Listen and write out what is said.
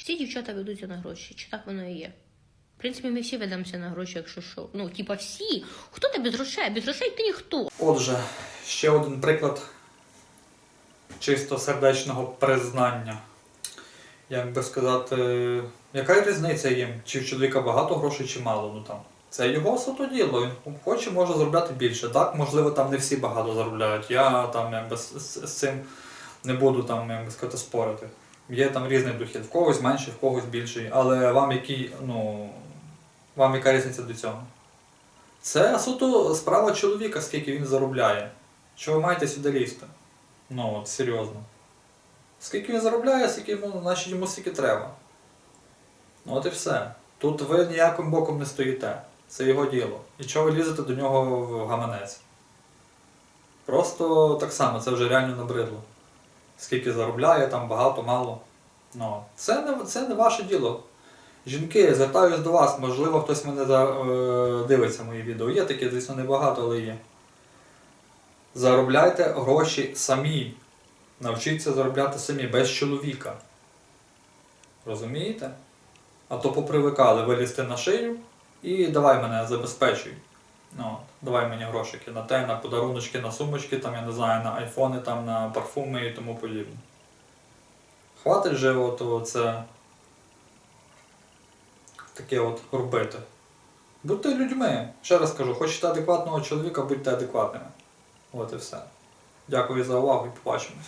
Всі дівчата ведуться на гроші, чи так воно і є? В принципі, ми всі ведемося на гроші, якщо що. Ну, типа всі. Хто ти без грошей? Без грошей ти ніхто. Отже, ще один приклад чисто сердечного признання. Як би сказати, яка різниця їм? Чи в чоловіка багато грошей, чи мало? Ну там. Це його суто діло. Він хоче, може заробляти більше. Так, можливо, там не всі багато заробляють. Я там якби з, з, з цим не буду там, як би сказати, спорити. Є там різний дохід, в когось менший, в когось більший. Але вам який, ну, вам яка різниця до цього? Це суто справа чоловіка, скільки він заробляє. Що ви маєте сюди лізти? Ну, от серйозно. Скільки він заробляє, скільки йому, значить йому скільки треба. Ну от і все. Тут ви ніяким боком не стоїте. Це його діло. І чого ви лізете до нього в гаманець? Просто так само, це вже реально набридло. Скільки заробляє, там багато, мало. Ну, це не, це не ваше діло. Жінки, звертаюсь до вас, можливо, хтось мене за, е, дивиться мої відео. Є таке, звісно, небагато, але є. Заробляйте гроші самі. Навчіться заробляти самі, без чоловіка. Розумієте? А то попривикали вилізти на шию і давай мене забезпечуй. Ну, давай мені грошики на те, на подаруночки, на сумочки, там, я не знаю, на айфони, там, на парфуми і тому подібне. Хватить же от це таке от робити. Будьте людьми. Ще раз кажу, хочете адекватного чоловіка, будьте адекватними. От і все. Дякую за увагу і побачимось.